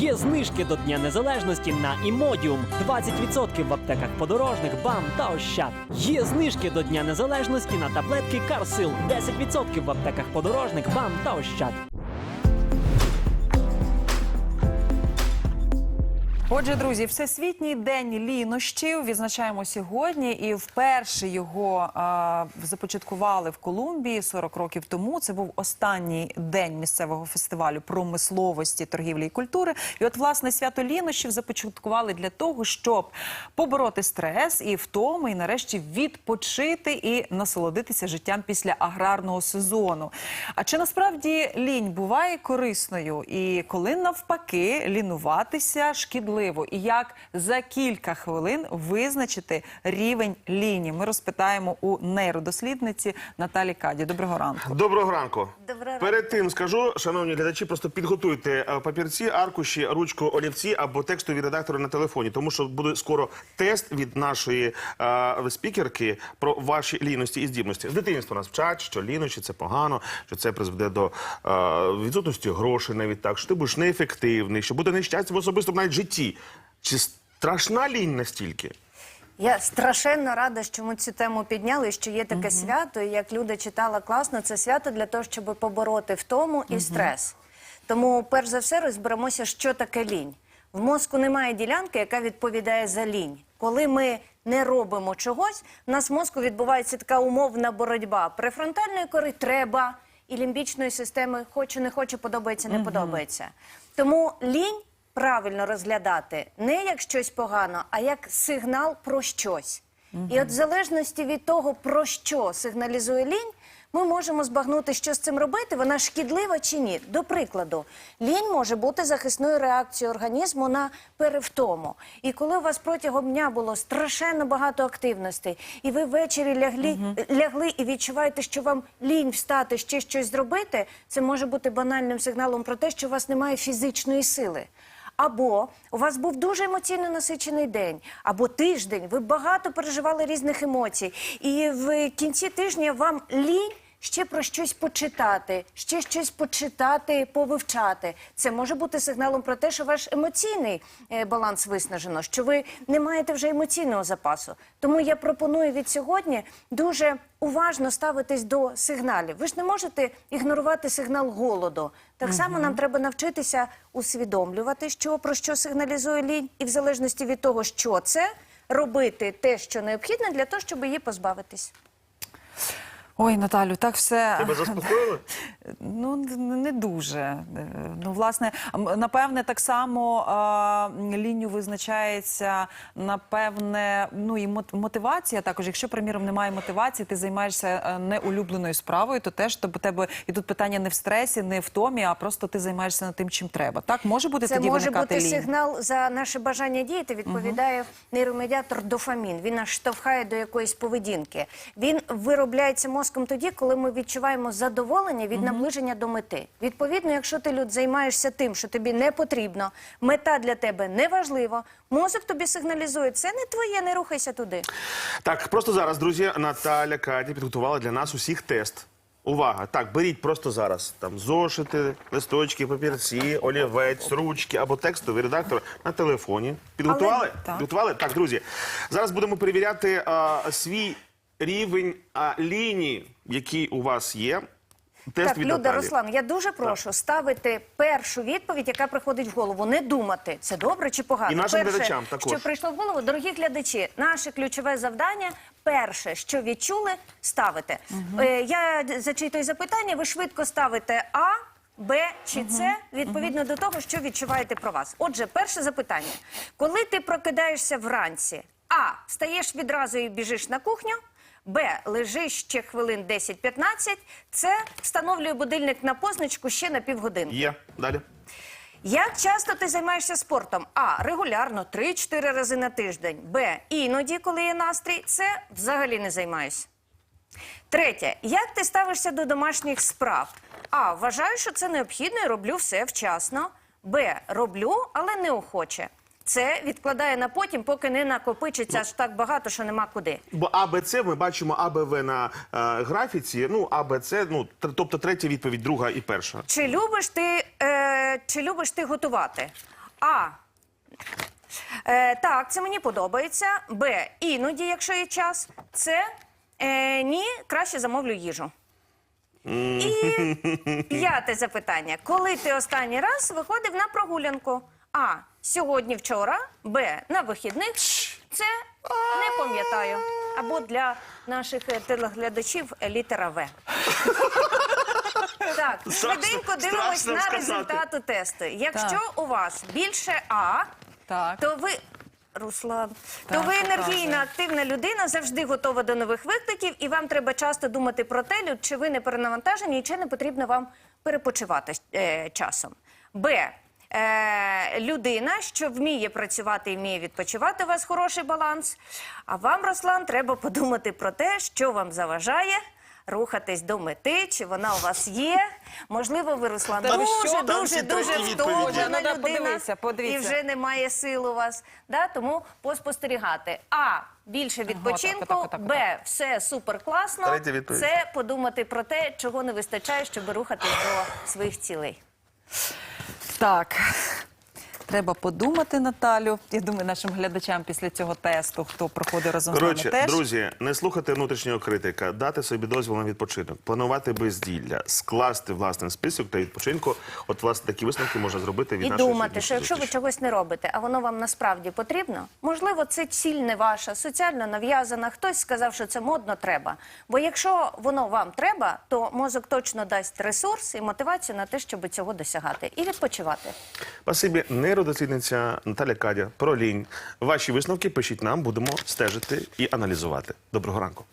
Є знижки до Дня Незалежності на Імодіум 20% в аптеках подорожних, БАМ та Ощад. Є знижки до Дня Незалежності на таблетки Карсил 10% в аптеках подорожних, БАМ та Ощад. Отже, друзі, всесвітній день лінощів відзначаємо сьогодні, і вперше його а, започаткували в Колумбії 40 років тому. Це був останній день місцевого фестивалю промисловості, торгівлі і культури. І от власне свято лінощів започаткували для того, щоб побороти стрес і втоми, і нарешті відпочити і насолодитися життям після аграрного сезону. А чи насправді лінь буває корисною? І коли навпаки лінуватися шкідливо? І як за кілька хвилин визначити рівень ліні? Ми розпитаємо у нейродослідниці Наталі Каді. Доброго ранку. Доброго ранку. Доброго ранку. Перед тим скажу, шановні глядачі, просто підготуйте е, папірці, аркуші, ручку, олівці або текстові редактори на телефоні, тому що буде скоро тест від нашої е, спікерки про ваші ліності і здібності. З дитинства нас вчать, що лінощі це погано, що це призведе до е, відсутності грошей, навіть так, що ти будеш неефективний, що буде нещастя в особистому навіть житті. Чи страшна лінь настільки? Я страшенно рада, що ми цю тему підняли, що є таке свято, і як Люда читала класно, це свято для того, щоб побороти втому і стрес. Тому, перш за все, розберемося, що таке лінь. В мозку немає ділянки, яка відповідає за лінь. Коли ми не робимо чогось, в нас в мозку відбувається така умовна боротьба. Префронтальної кори треба, і лімбічної системи хочу, не хочу, подобається, не подобається. Тому лінь правильно розглядати не як щось погано, а як сигнал про щось. І от в залежності від того, про що сигналізує лінь, ми можемо збагнути, що з цим робити, вона шкідлива чи ні. До прикладу, лінь може бути захисною реакцією організму на перевтому. І коли у вас протягом дня було страшенно багато активностей, і ви ввечері лягли, лягли і відчуваєте, що вам лінь встати, ще щось зробити, це може бути банальним сигналом про те, що у вас немає фізичної сили. Або у вас був дуже емоційно насичений день, або тиждень, ви багато переживали різних емоцій, і в кінці тижня вам лінь ще про щось почитати, ще щось почитати, повивчати. Це може бути сигналом про те, що ваш емоційний е, баланс виснажено, що ви не маєте вже емоційного запасу. Тому я пропоную від сьогодні дуже уважно ставитись до сигналів. Ви ж не можете ігнорувати сигнал голоду. Так само нам треба навчитися усвідомлювати, що про що сигналізує лінь, і в залежності від того, що це, робити те, що необхідно, для того, щоб її позбавитись. Ой, Наталю, так все Тебе заспокоїли? ну не дуже. Е, Ну, власне, напевне, так само а, лінію визначається напевне, ну і мот- мотивація. Також, якщо приміром немає мотивації, ти займаєшся е, неулюбленою справою, то теж тобі тебе і тут питання не в стресі, не в томі, а просто ти займаєшся над тим, чим треба. Так може бути Це тоді може виникати бути лінь? сигнал за наше бажання діяти. Відповідає нейромедіатор дофамін. Він нас штовхає до якоїсь поведінки. Він виробляється мозком тоді, коли ми відчуваємо задоволення від наближення до мети. Відповідно, якщо ти люд займаєшся тим, що тобі не потрібно, мета для тебе не важлива, мозок тобі сигналізує, це не твоє, не рухайся туди. Так, просто зараз, друзі, Наталя Каді підготувала для нас усіх тест. Увага! Так, беріть просто зараз там зошити, листочки, папірці, олівець, ручки або текстовий редактор на телефоні. Підготували? Але- так. Підготували? Так, друзі. Зараз будемо перевіряти а, свій рівень а, лінії, який у вас є. Тест так, від Люда, Наталі. Руслан, я дуже прошу ставити першу відповідь, яка приходить в голову. Не думати, це добре чи погано. І нашим перше, глядачам також. що прийшло в голову, дорогі глядачі, наше ключове завдання. Перше, що відчули, ставите. Е, я зачитую запитання. Ви швидко ставите А, Б чи С відповідно до того, що відчуваєте про вас. Отже, перше запитання: коли ти прокидаєшся вранці, А. Встаєш відразу і біжиш на кухню. Б. Лежиш ще хвилин 10-15. Це встановлює будильник на позначку ще на півгодинки. Є. Далі. Як часто ти займаєшся спортом? А. Регулярно 3-4 рази на тиждень. Б. Іноді, коли є настрій. Це взагалі не займаюсь. Третє. Як ти ставишся до домашніх справ? А. Вважаю, що це необхідно і роблю все вчасно. Б. Роблю, але неохоче. Це відкладає на потім, поки не накопичиться аж так багато, що нема куди. Бо АБЦ ми бачимо АБВ на е, графіці. Ну, АБЦ, ну, тобто третя відповідь, друга і перша. Чи любиш ти, е, чи любиш ти готувати? А. Е, так, це мені подобається. Б. Іноді, якщо є час. Це е, ні, краще замовлю їжу. І п'яте запитання. Коли ти останній раз виходив на прогулянку? А. Сьогодні, вчора. Б. На вихідних. Це не пам'ятаю. Або для наших е, телеглядачів е, літера В. Так, швиденько дивимось страшно на сказати. результати тесту. Якщо у вас більше А, Так. то ви. Руслан, Так, то ви енергійна, показує. активна людина, завжди готова до нових викликів, і вам треба часто думати про те, лю- чи ви не перенавантажені, і чи не потрібно вам перепочивати е, часом. Б. Е, людина, що вміє працювати і вміє відпочивати, у вас хороший баланс. А вам, Руслан, треба подумати про те, що вам заважає рухатись до мети, чи вона у вас є. Можливо, ви, Руслан, Та ви що? дуже, Там дуже, всі дуже відповіді. втомлена Ну, да, людина. подивися, подивіться. І вже немає сил у вас. Да? Тому поспостерігати. А. Більше відпочинку, отак, отак, отак, Б. Все супер класно. Третя відповідь. Це подумати про те, чого не вистачає, щоб рухатись до своїх цілей. Так. Треба подумати, Наталю. Я думаю, нашим глядачам після цього тесту, хто проходить разом з нами теж. друзі, не слухати внутрішнього критика, дати собі дозвіл на відпочинок, планувати безділля, скласти власний список та відпочинку. От власне такі висновки можна зробити від І нашої думати, що якщо ви зустрічі. чогось не робите, а воно вам насправді потрібно, можливо, це ціль не ваша, соціально нав'язана. Хтось сказав, що це модно треба. Бо якщо воно вам треба, то мозок точно дасть ресурс і мотивацію на те, щоб цього досягати і відпочивати. Спасибі, нейродослідниця Наталя Кадя про лінь. Ваші висновки пишіть нам, будемо стежити і аналізувати. Доброго ранку.